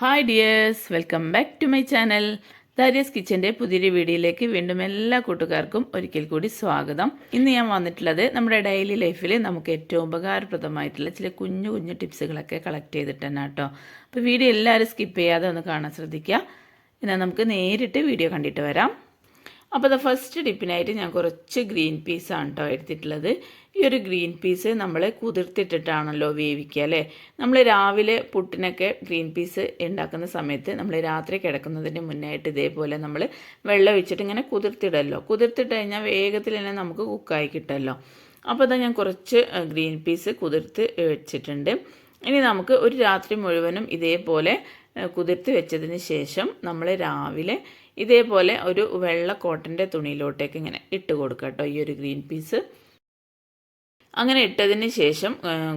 Hi dears welcome back to my channel Darius കിച്ചന്റെ പുതിയൊരു വീഡിയോയിലേക്ക് വീണ്ടും എല്ലാ കൂട്ടുകാർക്കും ഒരിക്കൽ കൂടി സ്വാഗതം. ഇന്ന് ഞാൻ വന്നിട്ടുള്ളത് നമ്മുടെ ഡെയിലി ലൈഫിൽ നമുക്ക് ഏറ്റവും ഉപകാരപ്രദമായിട്ടുള്ള ചില കുഞ്ഞു കുഞ്ഞു ടിപ്സുകളൊക്കെ കളക്ട് ചെയ്തിട്ട് തന്നെ കേട്ടോ. അപ്പോൾ വീഡിയോ എല്ലാവരും സ്കിപ്പ് ചെയ്യാതെ ഒന്ന് കാണാൻ ശ്രദ്ധിക്കുക. എന്നാൽ നമുക്ക് നേരിട്ട് വീഡിയോ കണ്ടിട്ട് വരാം. അപ്പോൾ ദ ഫസ്റ്റ് ഡിപ്പിനായിട്ട് ഞാൻ കുറച്ച് ഗ്രീൻ പീസാണ് കേട്ടോ എടുത്തിട്ടുള്ളത്. ഈ ഒരു ഗ്രീൻ പീസ് നമ്മൾ കുതിർത്തിട്ടിട്ടാണല്ലോ വേവിക്കുക അല്ലേ? നമ്മൾ രാവിലെ പുട്ടിനൊക്കെ ഗ്രീൻ പീസ് ഉണ്ടാക്കുന്ന സമയത്ത് നമ്മൾ രാത്രി കിടക്കുന്നതിന് മുന്നായിട്ട് ഇതേപോലെ നമ്മൾ വെള്ളം ഒഴിച്ചിട്ട് ഇങ്ങനെ കുതിർത്തിടല്ലോ. കുതിർത്തിട്ട് കഴിഞ്ഞാൽ വേഗത്തിൽ തന്നെ നമുക്ക് കുക്കായി കിട്ടുമല്ലോ അപ്പോൾ അതാ ഞാൻ കുറച്ച് ഗ്രീൻ പീസ് കുതിർത്ത് വെച്ചിട്ടുണ്ട്. ഇനി നമുക്ക് ഒരു രാത്രി മുഴുവനും ഇതേപോലെ കുതിർത്ത് വെച്ചതിന് ശേഷം നമ്മൾ രാവിലെ ഇതേപോലെ ഒരു വെള്ള കോട്ടന്റെ തുണിയിലോട്ടേക്ക് ഇങ്ങനെ ഇട്ട് കൊടുക്കുക കേട്ടോ ഈ ഒരു ഗ്രീൻ പീസ്. അങ്ങനെ ഇട്ടതിന് ശേഷം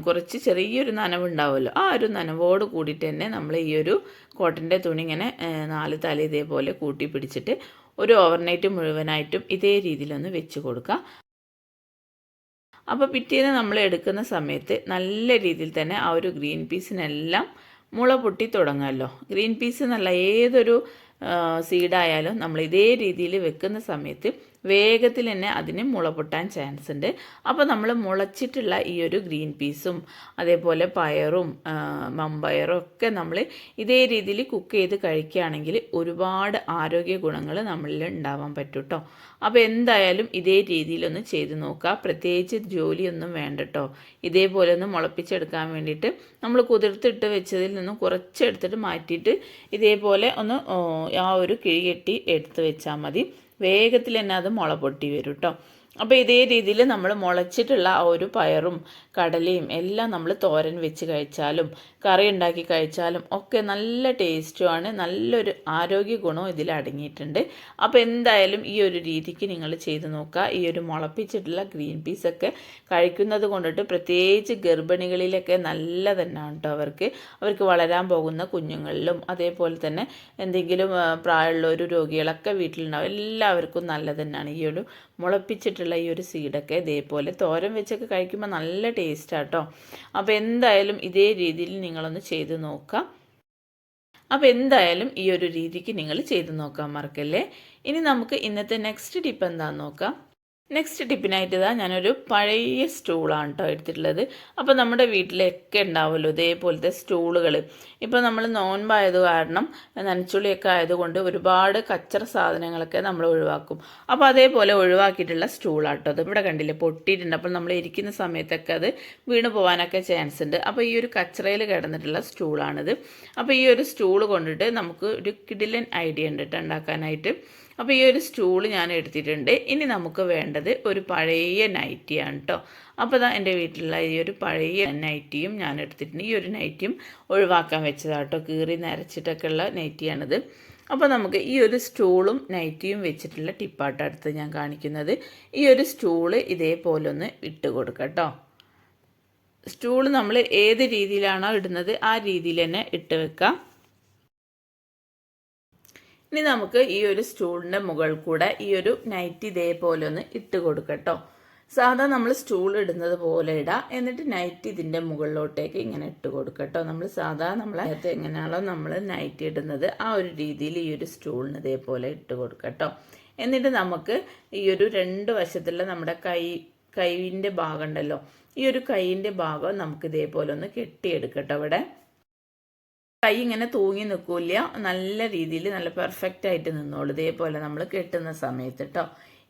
കുറച്ച് ചെറിയൊരു നനവുണ്ടാവുമല്ലോ ആ ഒരു നനവോട് കൂടിയിട്ട് തന്നെ നമ്മൾ ഈ ഒരു കോട്ടന്റെ തുണി ഇങ്ങനെ നാല് തല ഇതേപോലെ കൂട്ടി പിടിച്ചിട്ട് ഒരു ഓവർനൈറ്റ് മുഴുവനായിട്ടും ഇതേ രീതിയിലൊന്ന് വെച്ച് കൊടുക്കുക. അപ്പോൾ പിറ്റേന്ന് നമ്മൾ എടുക്കുന്ന സമയത്ത് നല്ല രീതിയിൽ തന്നെ ആ ഒരു ഗ്രീൻ പീസിനെല്ലാം മുള പൊട്ടി തുടങ്ങുമല്ലോ ഗ്രീൻ പീസ് എന്നല്ല ഏതൊരു സീഡായാലും നമ്മൾ ഇതേ രീതിയിൽ വെക്കുന്ന സമയത്ത് വേഗത്തിൽ തന്നെ അതിന് മുള പൊട്ടാൻ ചാൻസ് ഉണ്ട്. അപ്പോൾ നമ്മൾ മുളച്ചിട്ടുള്ള ഈ ഒരു ഗ്രീൻ പീസും അതേപോലെ പയറും മമ്പയറും ഒക്കെ നമ്മൾ ഇതേ രീതിയിൽ കുക്ക് ചെയ്ത് കഴിക്കുകയാണെങ്കിൽ ഒരുപാട് ആരോഗ്യ ഗുണങ്ങൾ നമ്മളിൽ ഉണ്ടാവാൻ പറ്റും കേട്ടോ അപ്പോൾ എന്തായാലും ഇതേ രീതിയിലൊന്ന് ചെയ്ത് നോക്കുക. പ്രത്യേകിച്ച് ജോലിയൊന്നും വേണ്ട കേട്ടോ ഇതേപോലെ ഒന്ന് മുളപ്പിച്ചെടുക്കാൻ വേണ്ടിയിട്ട് നമ്മൾ കുതിർത്തിട്ട് വെച്ചതിൽ നിന്നും കുറച്ചെടുത്തിട്ട് മാറ്റിയിട്ട് ഇതേപോലെ ഒന്ന് ആ ഒരു കിഴി കെട്ടി എടുത്ത് വെച്ചാൽ മതി. വേഗത്തിൽ തന്നെ അത് മുള പൊട്ടി വരും കേട്ടോ അപ്പോൾ ഇതേ രീതിയിൽ നമ്മൾ മുളച്ചിട്ടുള്ള ആ ഒരു പയറും കടലയും എല്ലാം നമ്മൾ തോരൻ വെച്ച് കഴിച്ചാലും കറി ഉണ്ടാക്കി കഴിച്ചാലും ഒക്കെ നല്ല ടേസ്റ്റുമാണ് നല്ലൊരു ആരോഗ്യ ഗുണവും ഇതിൽ അടങ്ങിയിട്ടുണ്ട്. അപ്പോൾ എന്തായാലും ഈ ഒരു രീതിക്ക് നിങ്ങൾ ചെയ്ത് നോക്കുക. ഈ ഒരു മുളപ്പിച്ചിട്ടുള്ള ഗ്രീൻ പീസൊക്കെ കഴിക്കുന്നത് കൊണ്ടിട്ട് പ്രത്യേകിച്ച് ഗർഭിണികളിലൊക്കെ നല്ല തന്നെയാണ് കേട്ടോ അവർക്ക്. അവർക്ക് വളരാൻ പോകുന്ന കുഞ്ഞുങ്ങളിലും അതേപോലെ തന്നെ എന്തെങ്കിലും പ്രായമുള്ള ഒരു രോഗികളൊക്കെ വീട്ടിലുണ്ടാവും. എല്ലാവർക്കും നല്ല തന്നെയാണ് ഈ ഒരു മുളപ്പിച്ചിട്ടുള്ള ഈ ഒരു സീഡൊക്കെ ഇതേപോലെ തോരൻ വെച്ചൊക്കെ കഴിക്കുമ്പോൾ നല്ല ടേസ്റ്റാട്ടോ. അപ്പോൾ എന്തായാലും ഇതേ രീതിയിൽ നിങ്ങളൊന്ന് ചെയ്ത് നോക്കാം. അപ്പോൾ എന്തായാലും ഈ ഒരു രീതിക്ക് നിങ്ങൾ ചെയ്ത് നോക്കാൻ മറക്കല്ലേ? ഇനി നമുക്ക് ഇന്നത്തെ നെക്സ്റ്റ് ടിപ്പ് എന്താണെന്ന് നോക്കാം. നെക്സ്റ്റ് ടിപ്പിനായിട്ട് ഇതാ ഞാനൊരു പഴയ സ്റ്റൂളാണ് കേട്ടോ എടുത്തിട്ടുള്ളത്. അപ്പോൾ നമ്മുടെ വീട്ടിലൊക്കെ ഉണ്ടാവുമല്ലോ ഇതേപോലത്തെ സ്റ്റൂളുകൾ ഇപ്പോൾ നമ്മൾ നോൻപായത് കാരണം നനച്ചുള്ളിയൊക്കെ ആയതുകൊണ്ട് ഒരുപാട് കച്ചറ സാധനങ്ങളൊക്കെ നമ്മൾ ഒഴിവാക്കും. അപ്പോൾ അതേപോലെ ഒഴിവാക്കിയിട്ടുള്ള സ്റ്റൂളാണ് കേട്ടോ അത്. ഇവിടെ കണ്ടില്ലേ പൊട്ടിയിട്ടുണ്ട്. അപ്പോൾ നമ്മൾ ഇരിക്കുന്ന സമയത്തൊക്കെ അത് വീണ് പോകാനൊക്കെ ചാൻസ് ഉണ്ട്. അപ്പോൾ ഈ ഒരു കച്ചറയിൽ കിടന്നിട്ടുള്ള സ്റ്റൂളാണിത്. അപ്പോൾ ഈ ഒരു സ്റ്റൂൾ കൊണ്ടിട്ട് നമുക്ക് ഒരു കിഡിലൻ ഐഡിയ ഉണ്ട് കേട്ടോ ഉണ്ടാക്കാനായിട്ട്. അപ്പോൾ ഈ ഒരു സ്റ്റൂൾ ഞാൻ എടുത്തിട്ടുണ്ട്. ഇനി നമുക്ക് വേണ്ടത് ഒരു പഴയ നൈറ്റിയാണ് കേട്ടോ അപ്പോൾ ഇതാ എന്റെ വീട്ടിലുള്ള ഈ ഒരു പഴയ നൈറ്റിയും ഞാൻ എടുത്തിട്ടുണ്ട്. ഈ ഒരു നൈറ്റിയും ഒഴിവാക്കാൻ വെച്ചതാണ് കേട്ടോ കീറി നരച്ചിട്ടൊക്കെ ഉള്ള നൈറ്റിയാണിത് അപ്പോൾ നമുക്ക് ഈ ഒരു സ്റ്റൂളും നൈറ്റിയും വെച്ചിട്ടുള്ള ടിപ്പാട്ട് അടുത്ത് ഞാൻ കാണിക്കുന്നത്. ഈ ഒരു സ്റ്റൂൾ ഇതേപോലെ ഒന്ന് ഇട്ട് കൊടുക്കാം കേട്ടോ സ്റ്റൂൾ നമ്മൾ ഏത് രീതിയിലാണോ ഇടുന്നത് ആ രീതിയിൽ തന്നെ ഇട്ട് വെക്കാം. ഇനി നമുക്ക് ഈ ഒരു സ്റ്റൂളിന്റെ മുകളിൽ കൂടെ ഈ ഒരു നൈറ്റ് ഇതേപോലെ ഒന്ന് ഇട്ട് കൊടുക്കട്ടോ സാധാ നമ്മൾ സ്റ്റൂൾ ഇടുന്നത് പോലെ ഇടാം. എന്നിട്ട് നൈറ്റ് ഇതിന്റെ മുകളിലോട്ടേക്ക് ഇങ്ങനെ ഇട്ട് കൊടുക്കട്ടോ നമ്മൾ സാധാ നമ്മളകത്ത് എങ്ങനെയാണോ നമ്മൾ നൈറ്റ് ഇടുന്നത് ആ ഒരു രീതിയിൽ ഈ ഒരു സ്റ്റൂളിന് ഇതേപോലെ ഇട്ട് കൊടുക്കട്ടോ എന്നിട്ട് നമുക്ക് ഈ ഒരു രണ്ട് വശത്തുള്ള നമ്മുടെ കൈ കൈവിന്റെ ഭാഗം ഉണ്ടല്ലോ. ഈ ഒരു കൈയിന്റെ ഭാഗം നമുക്ക് ഇതേപോലെ ഒന്ന് കെട്ടിയെടുക്കട്ടോ ഇവിടെ. കൈ ഇങ്ങനെ തൂങ്ങി നിൽക്കില്ല നല്ല രീതിയിൽ നല്ല പെർഫെക്റ്റ് ആയിട്ട് നിന്നോളൂ. ഇതേപോലെ നമ്മൾ കെട്ടുന്ന സമയത്ത് കേട്ടോ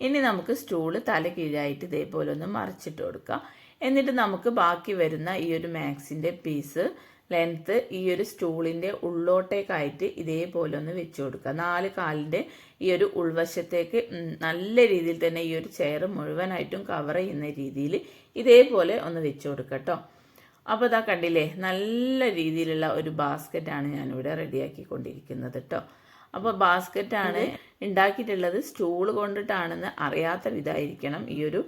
ഇനി നമുക്ക് സ്റ്റൂൾ തല കീഴായിട്ട് ഇതേപോലെ ഒന്ന് മറിച്ചിട്ട് കൊടുക്കാം. എന്നിട്ട് നമുക്ക് ബാക്കി വരുന്ന ഈ ഒരു മാക്സിന്റെ പീസ് ലെങ്ത്ത് ഈ ഒരു സ്റ്റൂളിന്റെ ഉള്ളോട്ടേക്കായിട്ട് ഇതേപോലെ ഒന്ന് വെച്ച് കൊടുക്കുക. നാല് കാലിന്റെ ഈ ഒരു ഉൾവശത്തേക്ക് നല്ല രീതിയിൽ തന്നെ ഈ ഒരു ചെയർ മുഴുവനായിട്ടും കവർ ചെയ്യുന്ന രീതിയിൽ ഇതേപോലെ ഒന്ന് വെച്ച് കൊടുക്കുക അപ്പോൾ ഇതാ കണ്ടില്ലേ നല്ല രീതിയിലുള്ള ഒരു ബാസ്ക്കറ്റാണ് ഞാനിവിടെ റെഡിയാക്കി കൊണ്ടിരിക്കുന്നത് കേട്ടോ അപ്പോൾ ബാസ്ക്കറ്റാണ് ഉണ്ടാക്കിയിട്ടുള്ളത്. സ്റ്റൂൾ കൊണ്ടിട്ടാണെന്ന് അറിയാത്ത വിധമായിരിക്കണം ഈ ഒരു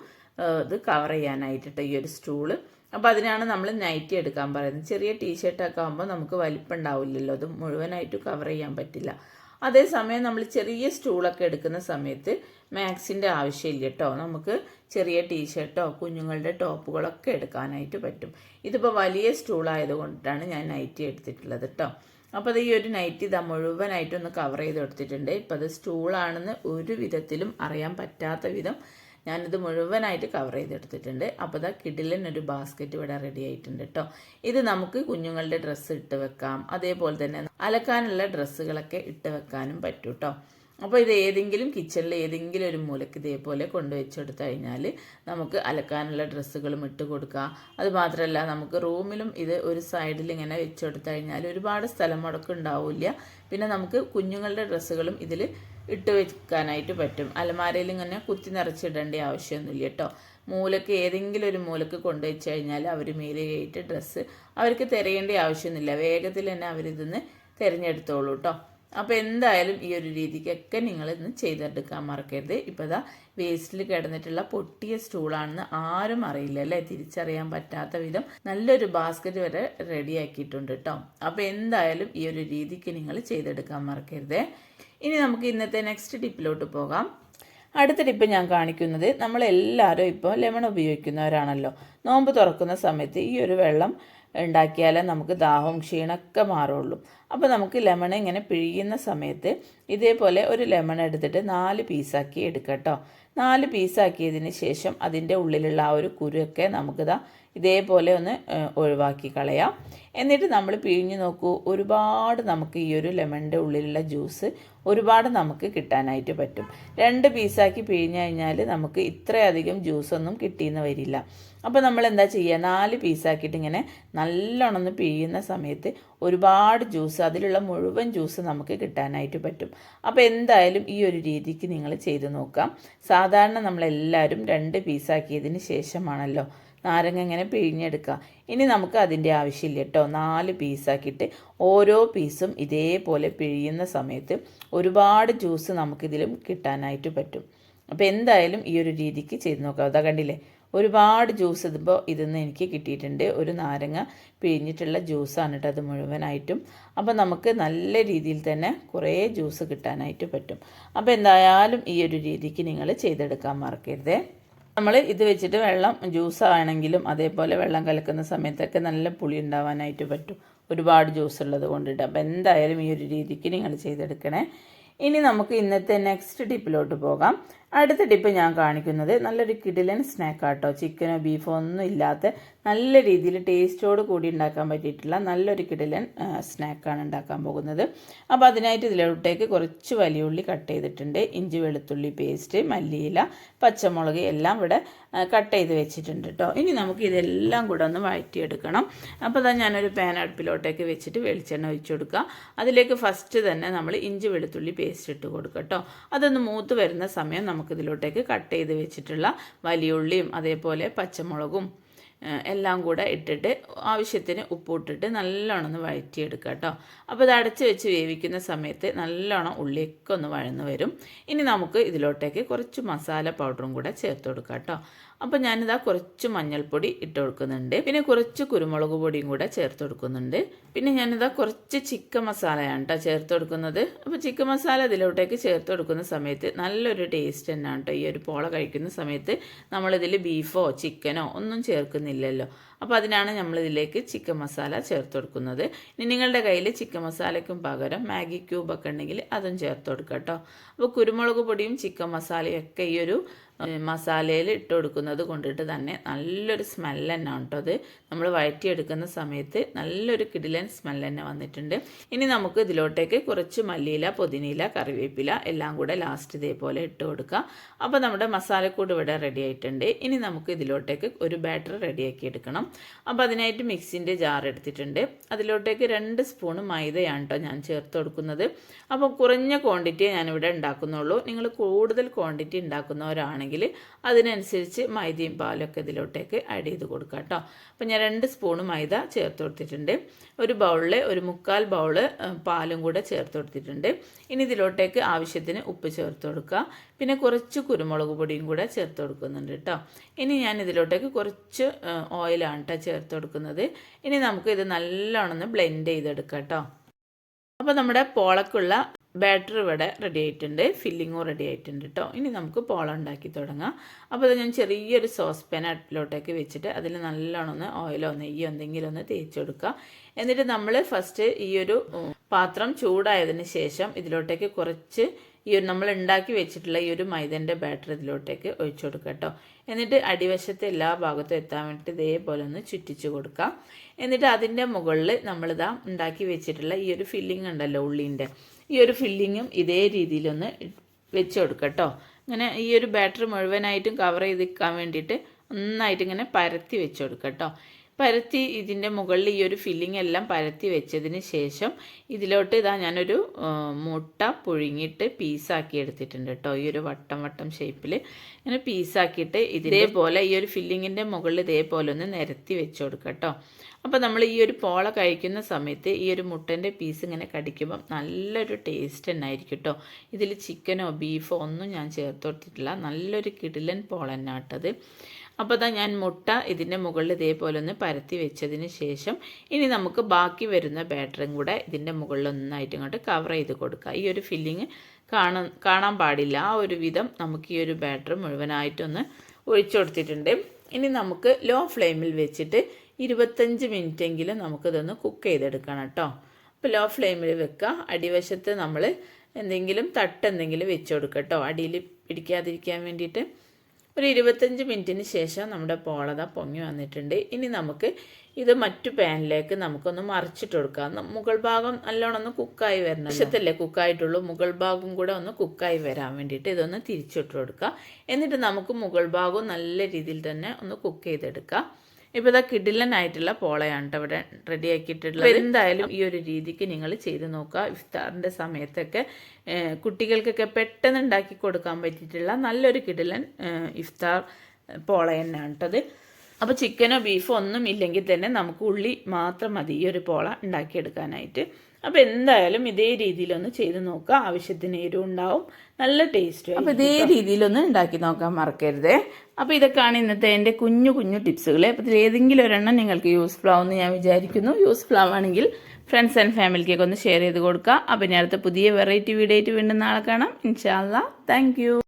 ഇത് കവർ ചെയ്യാനായിട്ട് ഈ ഒരു സ്റ്റൂൾ. അപ്പോൾ അതിനാണ് നമ്മൾ നൈറ്റി എടുക്കാൻ പറയുന്നത്. ചെറിയ ടീഷർട്ടൊക്കെ ആകുമ്പോൾ നമുക്ക് വലിപ്പം ഉണ്ടാവില്ലല്ലോ അത് മുഴുവനായിട്ട് കവർ ചെയ്യാൻ പറ്റില്ല. അതേസമയം നമ്മൾ ചെറിയ സ്റ്റൂളൊക്കെ എടുക്കുന്ന സമയത്ത് മാക്സിന്റെ ആവശ്യമില്ല കേട്ടോ. നമുക്ക് ചെറിയ ടീഷർട്ടോ കുഞ്ഞുങ്ങളുടെ ടോപ്പുകളൊക്കെ എടുക്കാനായിട്ട് പറ്റും. ഇതിപ്പോൾ വലിയ സ്റ്റൂൾ ആയതുകൊണ്ടിട്ടാണ് ഞാൻ നൈറ്റി എടുത്തിട്ടുള്ളത് കേട്ടോ. അപ്പോൾ അത് ഈ ഒരു നൈറ്റി ഇതാ മുഴുവനായിട്ടൊന്ന് കവർ ചെയ്ത് കൊടുത്തിട്ടുണ്ട്. ഇപ്പോൾ അത് സ്റ്റൂളാണെന്ന് ഒരു വിധത്തിലും അറിയാൻ പറ്റാത്ത വിധം ഞാനിത് മുഴുവനായിട്ട് കവർ ചെയ്തെടുത്തിട്ടുണ്ട്. അപ്പോൾ ഇതാ കിടിലിന് ഒരു ബാസ്ക്കറ്റ് ഇവിടെ റെഡി ആയിട്ടുണ്ട് കേട്ടോ ഇത് നമുക്ക് കുഞ്ഞുങ്ങളുടെ ഡ്രസ്സ് ഇട്ട് വെക്കാം. അതേപോലെ തന്നെ അലക്കാനുള്ള ഡ്രസ്സുകളൊക്കെ ഇട്ട് വെക്കാനും പറ്റും കേട്ടോ അപ്പോൾ ഇത് ഏതെങ്കിലും കിച്ചണിൽ ഏതെങ്കിലും ഒരു മൂലക്ക് ഇതേപോലെ കൊണ്ടുവച്ചെടുത്തു കഴിഞ്ഞാൽ നമുക്ക് അലക്കാനുള്ള ഡ്രസ്സുകളും ഇട്ട് കൊടുക്കാം. അത് മാത്രമല്ല നമുക്ക് റൂമിലും ഇത് ഒരു സൈഡിൽ ഇങ്ങനെ വെച്ചെടുത്തു കഴിഞ്ഞാൽ ഒരുപാട് സ്ഥലം മുടക്കം ഉണ്ടാവില്ല. പിന്നെ നമുക്ക് കുഞ്ഞുങ്ങളുടെ ഡ്രസ്സുകളും ഇതിൽ ഇട്ട് വെക്കാനായിട്ട് പറ്റും. അലമാരയിൽ ഇങ്ങനെ കുത്തി നിറച്ചിടേണ്ട ആവശ്യമൊന്നുമില്ല കേട്ടോ. മൂലക്ക് ഏതെങ്കിലും ഒരു മൂലക്ക് കൊണ്ടുവച്ച് കഴിഞ്ഞാൽ അവർ മേലെ കയറ്റി ഡ്രസ്സ് അവർക്ക് തിരയേണ്ട ആവശ്യമൊന്നുമില്ല. വേഗത്തിൽ തന്നെ അവരിതൊന്ന് തിരഞ്ഞെടുത്തോളൂ കേട്ടോ. അപ്പോൾ എന്തായാലും ഈ ഒരു രീതിക്കൊക്കെ നിങ്ങൾ ഇന്ന് ചെയ്തെടുക്കാൻ മറക്കരുത്. ഇപ്പോൾ ഇതാ വേസ്റ്റിൽ കിടന്നിട്ടുള്ള പൊട്ടിയ സ്റ്റൂളാണെന്ന് ആരും അറിയില്ല അല്ലേ? തിരിച്ചറിയാൻ പറ്റാത്ത വിധം നല്ലൊരു ബാസ്ക്കറ്റ് വരെ റെഡിയാക്കിയിട്ടുണ്ട് കേട്ടോ. അപ്പോൾ എന്തായാലും ഈ ഒരു രീതിക്ക് നിങ്ങൾ ചെയ്തെടുക്കാൻ മറക്കരുത്. ഇനി നമുക്ക് ഇന്നത്തെ നെക്സ്റ്റ് ടിപ്പിലോട്ട് പോകാം. അടുത്ത ടിപ്പ് ഞാൻ കാണിക്കുന്നത് നമ്മളെല്ലാവരും ഇപ്പോൾ ലെമൺ ഉപയോഗിക്കുന്നവരാണല്ലോ. നോമ്പ് തുറക്കുന്ന സമയത്ത് ഈ ഒരു വെള്ളം ഉണ്ടാക്കിയാലേ നമുക്ക് ദാഹവും ക്ഷീണമൊക്കെ മാറുള്ളൂ. അപ്പോൾ നമുക്ക് ലെമൺ ഇങ്ങനെ പിഴിയുന്ന സമയത്ത് ഇതേപോലെ ഒരു ലെമൺ എടുത്തിട്ട് നാല് പീസാക്കി എടുക്കട്ടോ കേട്ടോ നാല് പീസാക്കിയതിന് ശേഷം അതിന്റെ ഉള്ളിലുള്ള ആ ഒരു കുരുവൊക്കെ നമുക്കിതാ ഇതേപോലെ ഒന്ന് ഒഴിവാക്കി കളയാം. എന്നിട്ട് നമ്മൾ പിഴിഞ്ഞു നോക്കൂ ഒരുപാട് നമുക്ക് ഈ ഒരു ലെമണിന്റെ ഉള്ളിലുള്ള ജ്യൂസ് ഒരുപാട് നമുക്ക് കിട്ടാനായിട്ട് പറ്റും. രണ്ട് പീസാക്കി പിഴിഞ്ഞു കഴിഞ്ഞാൽ നമുക്ക് ഇത്രയധികം ജ്യൂസൊന്നും കിട്ടിയെന്ന് വരില്ല. അപ്പോൾ നമ്മൾ എന്താ ചെയ്യുക? നാല് പീസാക്കിയിട്ട് ഇങ്ങനെ നല്ലോണം ഒന്ന് പിഴിയുന്ന സമയത്ത് ഒരുപാട് ജ്യൂസ് അതിലുള്ള മുഴുവൻ ജ്യൂസ് നമുക്ക് കിട്ടാനായിട്ട് പറ്റും. അപ്പോൾ എന്തായാലും ഈ ഒരു രീതിക്ക് നിങ്ങൾ ചെയ്ത് നോക്കാം. സാധാരണ നമ്മളെല്ലാവരും രണ്ട് പീസാക്കിയതിന് ശേഷമാണല്ലോ നാരങ്ങ ഇങ്ങനെ പിഴിഞ്ഞെടുക്കുക. ഇനി നമുക്ക് അതിന്റെ ആവശ്യമില്ല കേട്ടോ. നാല് പീസാക്കിയിട്ട് ഓരോ പീസും ഇതേപോലെ പിഴിയുന്ന സമയത്ത് ഒരുപാട് ജ്യൂസ് നമുക്കിതിലും കിട്ടാനായിട്ട് പറ്റും. അപ്പോൾ എന്തായാലും ഈ ഒരു രീതിക്ക് ചെയ്ത് നോക്കാം. അതാ കണ്ടില്ലേ? ഒരുപാട് ജ്യൂസ് ഇതിപ്പോൾ ഇതിന്ന് എനിക്ക് കിട്ടിയിട്ടുണ്ട്. ഒരു നാരങ്ങ പിഴിഞ്ഞിട്ടുള്ള ജ്യൂസാണ് കേട്ടോ അത് മുഴുവനായിട്ടും. അപ്പോൾ നമുക്ക് നല്ല രീതിയിൽ തന്നെ കുറേ ജ്യൂസ് കിട്ടാനായിട്ട് പറ്റും. അപ്പോൾ എന്തായാലും ഈ ഒരു രീതിക്ക് നിങ്ങൾ ചെയ്തെടുക്കാൻ മറക്കരുതേ. നമ്മൾ ഇത് വെച്ചിട്ട് വെള്ളം ജ്യൂസ് ആണെങ്കിലും അതേപോലെ വെള്ളം കലക്കുന്ന സമയത്തൊക്കെ നല്ല പുളി ഉണ്ടാവാനായിട്ട് പറ്റും. ഒരുപാട് ജ്യൂസ് ഉള്ളത് കൊണ്ടിട്ട്. അപ്പോൾ എന്തായാലും ഈ ഒരു രീതിക്ക് നിങ്ങൾ ചെയ്തെടുക്കണേ. ഇനി നമുക്ക് ഇന്നത്തെ നെക്സ്റ്റ് ടിപ്പിലോട്ട് പോകാം. അടുത്ത ടിപ്പ് ഞാൻ കാണിക്കുന്നത് നല്ലൊരു കിടിലൻ സ്നാക്കാട്ടോ. ചിക്കനോ ബീഫോ ഒന്നും ഇല്ലാത്ത നല്ല രീതിയിൽ ടേസ്റ്റോട് കൂടി ഉണ്ടാക്കാൻ പറ്റിയിട്ടുള്ള നല്ലൊരു കിടിലൻ സ്നാക്കാണ് ഉണ്ടാക്കാൻ പോകുന്നത്. അപ്പോൾ അതിനായിട്ട് ഇതിലോട്ടേക്ക് കുറച്ച് വലിയ ഉള്ളി കട്ട് ചെയ്തിട്ടുണ്ട്. ഇഞ്ചി വെളുത്തുള്ളി പേസ്റ്റ് മല്ലിയില പച്ചമുളക് എല്ലാം ഇവിടെ കട്ട് ചെയ്ത് വെച്ചിട്ടുണ്ട് കേട്ടോ ഇനി നമുക്ക് ഇതെല്ലാം കൂടെ ഒന്ന് വഴറ്റിയെടുക്കണം. അപ്പോൾ അതാ ഞാനൊരു പാൻ അടുപ്പിലോട്ടേക്ക് വെച്ചിട്ട് വെളിച്ചെണ്ണ ഒഴിച്ചു കൊടുക്കുക. അതിലേക്ക് ഫസ്റ്റ് തന്നെ നമ്മൾ ഇഞ്ചി വെളുത്തുള്ളി പേസ്റ്റ് ഇട്ട് കൊടുക്കുക കേട്ടോ അതൊന്ന് മൂത്ത് വരുന്ന സമയം നമുക്കിതിലോട്ടേക്ക് കട്ട് ചെയ്ത് വെച്ചിട്ടുള്ള വലിയ ഉള്ളിയും അതേപോലെ പച്ചമുളകും എല്ലാം കൂടെ ഇട്ടിട്ട് ആവശ്യത്തിന് ഉപ്പിട്ടിട്ട് നല്ലോണം ഒന്ന് വഴറ്റിയെടുക്കുക കേട്ടോ. അപ്പോൾ ഇത് അടച്ച് വെച്ച് വേവിക്കുന്ന സമയത്ത് നല്ലോണം ഉള്ളിയൊക്കെ ഒന്ന് വഴന്ന് വരും. ഇനി നമുക്ക് ഇതിലോട്ടേക്ക് കുറച്ച് മസാല പൗഡറും കൂടെ ചേർത്ത് കൊടുക്കാം കേട്ടോ. അപ്പോൾ ഞാനിതാ കുറച്ച് മഞ്ഞൾപ്പൊടി ഇട്ട് കൊടുക്കുന്നുണ്ട്. പിന്നെ കുറച്ച് കുരുമുളക് പൊടിയും കൂടെ ചേർത്ത് കൊടുക്കുന്നുണ്ട്. പിന്നെ ഞാനിതാ കുറച്ച് ചിക്കൻ മസാലയാണ് കേട്ടോ ചേർത്ത് കൊടുക്കുന്നത്. അപ്പോൾ ചിക്കൻ മസാല ഇതിലോട്ടേക്ക് ചേർത്ത് കൊടുക്കുന്ന സമയത്ത് നല്ലൊരു ടേസ്റ്റ് തന്നെയാണ് കേട്ടോ ഈ ഒരു പോള കഴിക്കുന്ന സമയത്ത് നമ്മളിതിൽ ബീഫോ ചിക്കനോ ഒന്നും ചേർക്കുന്നില്ലല്ലോ. അപ്പോൾ അതിനാണ് നമ്മളിതിലേക്ക് ചിക്കൻ മസാല ചേർത്ത് കൊടുക്കുന്നത്. ഇനി നിങ്ങളുടെ കയ്യിൽ ചിക്കൻ മസാലയ്ക്കും പകരം മാഗി ക്യൂബൊക്കെ ഉണ്ടെങ്കിൽ അതും ചേർത്ത് കൊടുക്കാം കേട്ടോ അപ്പോൾ കുരുമുളക് പൊടിയും ചിക്കൻ മസാലയും ഒക്കെ ഈ ഒരു മസാലയിൽ ഇട്ട് കൊടുക്കുന്നത് കൊണ്ടിട്ട് തന്നെ നല്ലൊരു സ്മെല്ല് തന്നെ അത്. നമ്മൾ വഴറ്റിയെടുക്കുന്ന സമയത്ത് നല്ലൊരു കിടിലൻ സ്മെല്ല് തന്നെ വന്നിട്ടുണ്ട്. ഇനി നമുക്ക് ഇതിലോട്ടേക്ക് കുറച്ച് മല്ലിയില പുതിനയില കറിവേപ്പില എല്ലാം കൂടെ ലാസ്റ്റ് ഇതേപോലെ ഇട്ട് കൊടുക്കുക അപ്പോൾ നമ്മുടെ മസാലക്കൂട് ഇവിടെ റെഡി ആയിട്ടുണ്ട്. ഇനി നമുക്ക് ഇതിലോട്ടേക്ക് ഒരു ബാറ്റർ റെഡിയാക്കി എടുക്കണം. അപ്പോൾ അതിനായിട്ട് മിക്സിന്റെ ജാർ എടുത്തിട്ടുണ്ട്. അതിലോട്ടേക്ക് രണ്ട് സ്പൂൺ മൈദയാണ് കേട്ടോ ഞാൻ ചേർത്ത് കൊടുക്കുന്നത്. അപ്പോൾ കുറഞ്ഞ ക്വാണ്ടിറ്റിയെ ഞാനിവിടെ ഉണ്ടാക്കുന്നുള്ളൂ. നിങ്ങൾ കൂടുതൽ ക്വാണ്ടിറ്റി ഉണ്ടാക്കുന്നവരാണെങ്കിൽ അതിനനുസരിച്ച് മൈദയും പാലൊക്കെ ഇതിലോട്ടേക്ക് ആഡ് ചെയ്ത് കൊടുക്കുക കേട്ടോ അപ്പോൾ ഞാൻ രണ്ട് സ്പൂൺ മൈദ ചേർത്ത് കൊടുത്തിട്ടുണ്ട്. ഒരു ബൗളിൽ ഒരു മുക്കാൽ ബൗൾ പാലും കൂടെ ചേർത്ത് കൊടുത്തിട്ടുണ്ട്. ഇനി ഇതിലോട്ടേക്ക് ആവശ്യത്തിന് ഉപ്പ് ചേർത്ത് കൊടുക്കുക. പിന്നെ കുറച്ച് കുരുമുളക് പൊടിയും കൂടെ ചേർത്ത് കൊടുക്കുന്നുണ്ട് കേട്ടോ ഇനി ഞാൻ ഇതിലോട്ടേക്ക് കുറച്ച് ഓയിലാണ് കേട്ടോ ചേർത്ത് കൊടുക്കുന്നത്. ഇനി നമുക്ക് ഇത് നല്ലോണം ബ്ലെൻഡ് ചെയ്തെടുക്കാം കേട്ടോ അപ്പോൾ നമ്മുടെ പോളക്കുള്ള ബാറ്റർ ഇവിടെ റെഡി ആയിട്ടുണ്ട്. ഫില്ലിങ്ങും റെഡി ആയിട്ടുണ്ട് കേട്ടോ ഇനി നമുക്ക് പോള ഉണ്ടാക്കി തുടങ്ങാം. അപ്പോൾ അത് ഞാൻ ചെറിയൊരു സോസ് പാൻ അടുപ്പിലോട്ടേക്ക് വെച്ചിട്ട് അതിൽ നല്ലോണം ഒന്ന് ഓയിലോ നെയ്യോ എന്തെങ്കിലും ഒന്ന് തേച്ച് കൊടുക്കുക എന്നിട്ട് നമ്മൾ ഫസ്റ്റ് ഈ ഒരു പാത്രം ചൂടായതിന് ശേഷം ഇതിലോട്ടേക്ക് കുറച്ച് ഈ ഒരു നമ്മൾ ഉണ്ടാക്കി വെച്ചിട്ടുള്ള ഈ ഒരു മൈദന്റെ ബാറ്റർ ഇതിലോട്ടേക്ക് ഒഴിച്ചു കൊടുക്കുക കേട്ടോ എന്നിട്ട് അടിവശത്തെ എല്ലാ ഭാഗത്തും എത്താൻ വേണ്ടിയിട്ട് ഇതേപോലെ ഒന്ന് ചുറ്റിച്ച് കൊടുക്കാം. എന്നിട്ട് അതിന്റെ മുകളിൽ നമ്മളിതാ ഉണ്ടാക്കി വെച്ചിട്ടുള്ള ഈ ഒരു ഫില്ലിംഗ് ഉണ്ടല്ലോ ഉള്ളിന്റെ ഈ ഒരു ഫില്ലിങ്ങും ഇതേ രീതിയിലൊന്ന് വെച്ച് കൊടുക്കുക കേട്ടോ ഇങ്ങനെ ഈ ഒരു ബാറ്ററി മുഴുവനായിട്ടും കവർ ചെയ്തിരിക്കാൻ വേണ്ടിയിട്ട് നന്നായിട്ട് ഇങ്ങനെ പരത്തി വെച്ച് കൊടുക്കുക കേട്ടോ പരത്തി ഇതിന്റെ മുകളിൽ ഈ ഒരു ഫില്ലിംഗ് എല്ലാം പരത്തി വെച്ചതിന് ശേഷം ഇതിലോട്ട് ഇതാ ഞാനൊരു മുട്ട പുഴുങ്ങിയിട്ട് പീസാക്കി എടുത്തിട്ടുണ്ട് കേട്ടോ. ഈ ഒരു വട്ടം വട്ടം ഷേപ്പിൽ ഇങ്ങനെ പീസാക്കിയിട്ട് ഇതേപോലെ ഈ ഒരു ഫില്ലിങ്ങിന്റെ മുകളിൽ ഇതേപോലെ ഒന്ന് നിരത്തി വെച്ച് കൊടുക്കുക കേട്ടോ അപ്പോൾ നമ്മൾ ഈ ഒരു പോള കഴിക്കുന്ന സമയത്ത് ഈ ഒരു മുട്ടന്റെ പീസ് ഇങ്ങനെ കടിക്കുമ്പം നല്ലൊരു ടേസ്റ്റ് തന്നെ ആയിരിക്കും കേട്ടോ ഇതിൽ ചിക്കനോ ബീഫോ ഒന്നും ഞാൻ ചേർത്ത് കൊടുത്തിട്ടില്ല നല്ലൊരു കിടിലൻ പോള തന്നെ അപ്പോൾ അതാ ഞാൻ മുട്ട ഇതിന്റെ മുകളിൽ ഇതേപോലെ ഒന്ന് പരത്തി വെച്ചതിന് ശേഷം ഇനി നമുക്ക് ബാക്കി വരുന്ന ബാറ്ററും കൂടെ ഇതിന്റെ മുകളിൽ ഒന്നായിട്ട് ഇങ്ങോട്ട് കവർ ചെയ്ത് കൊടുക്കുക ഈ ഒരു ഫില്ലിങ് കാണാൻ കാണാൻ പാടില്ല. ആ ഒരു വിധം നമുക്ക് ഈ ഒരു ബാറ്റർ മുഴുവനായിട്ടൊന്ന് ഒഴിച്ചു കൊടുത്തിട്ടുണ്ട്. ഇനി നമുക്ക് ലോ ഫ്ലെയിമിൽ വെച്ചിട്ട് ഇരുപത്തഞ്ച് മിനിറ്റെങ്കിലും നമുക്കിതൊന്ന് കുക്ക് ചെയ്തെടുക്കണം കേട്ടോ. അപ്പോൾ ലോ ഫ്ലെയിമിൽ വെക്കുക. അടിവശത്ത് നമ്മൾ എന്തെങ്കിലും തട്ട് എന്തെങ്കിലും വെച്ച് കൊടുക്കുക കേട്ടോ. അടിയിൽ പിടിക്കാതിരിക്കാൻ വേണ്ടിയിട്ട്. ഒരു ഇരുപത്തഞ്ച് മിനിറ്റിന് ശേഷം നമ്മുടെ പോളത പൊങ്ങി വന്നിട്ടുണ്ട്. ഇനി നമുക്ക് ഇത് മറ്റു പാനിലേക്ക് നമുക്കൊന്ന് മറിച്ചിട്ട് കൊടുക്കാം. മുകൾ ഭാഗം നല്ലോണം ഒന്ന് കുക്കായി വരണം. വശത്തല്ലേ കുക്കായിട്ടുള്ളൂ മുകൾ ഭാഗം കൂടെ ഒന്ന് കുക്കായി വരാൻ വേണ്ടിയിട്ട് ഇതൊന്ന് തിരിച്ചിട്ട് കൊടുക്കുക. എന്നിട്ട് നമുക്ക് മുകൾ ഭാഗവും നല്ല രീതിയിൽ തന്നെ ഒന്ന് കുക്ക് ചെയ്തെടുക്കാം. ഇപ്പോൾ ഇതാ കിഡിലനായിട്ടുള്ള പോളയാണ് കേട്ടോ ഇവിടെ റെഡി ആക്കിയിട്ടുള്ളത് എന്തായാലും ഈ ഒരു രീതിക്ക് നിങ്ങൾ ചെയ്ത് നോക്കുക. ഇഫ്താറിന്റെ സമയത്തൊക്കെ കുട്ടികൾക്കൊക്കെ പെട്ടെന്ന് ഉണ്ടാക്കി കൊടുക്കാൻ പറ്റിയിട്ടുള്ള നല്ലൊരു കിഡിലൻ ഇഫ്താർ പോള തന്നെയാണ് കേട്ടത് അപ്പോൾ ചിക്കനോ ബീഫോ ഒന്നും ഇല്ലെങ്കിൽ തന്നെ നമുക്ക് ഉള്ളി മാത്രം മതി ഈ ഒരു പോള ഉണ്ടാക്കിയെടുക്കാനായിട്ട്. അപ്പോൾ എന്തായാലും ഇതേ രീതിയിലൊന്ന് ചെയ്ത് നോക്കുക. ആവശ്യത്തിന് എരിവ് ഉണ്ടാവും. നല്ല ടേസ്റ്റ് അപ്പോൾ ഇതേ രീതിയിലൊന്ന് ഉണ്ടാക്കി നോക്കാൻ മറക്കരുതേ. അപ്പോൾ ഇതൊക്കെയാണ് ഇന്നത്തെ എന്റെ കുഞ്ഞു കുഞ്ഞു ടിപ്സുകൾ അപ്പോൾ ഇതിലേതെങ്കിലും ഒരെണ്ണം നിങ്ങൾക്ക് യൂസ്ഫുൾ ആവുമെന്ന് ഞാൻ വിചാരിക്കുന്നു. യൂസ്ഫുൾ ആവുകയാണെങ്കിൽ ഫ്രണ്ട്സ് ആൻഡ് ഫാമിലിക്കൊക്കെ ഒന്ന് ഷെയർ ചെയ്ത് കൊടുക്കുക. അപ്പോൾ ഇനി അടുത്ത പുതിയ വെറൈറ്റി വീഡിയോ ആയിട്ട് വീണ്ടും നാളെ കാണാം. ഇൻഷാല്ല താങ്ക്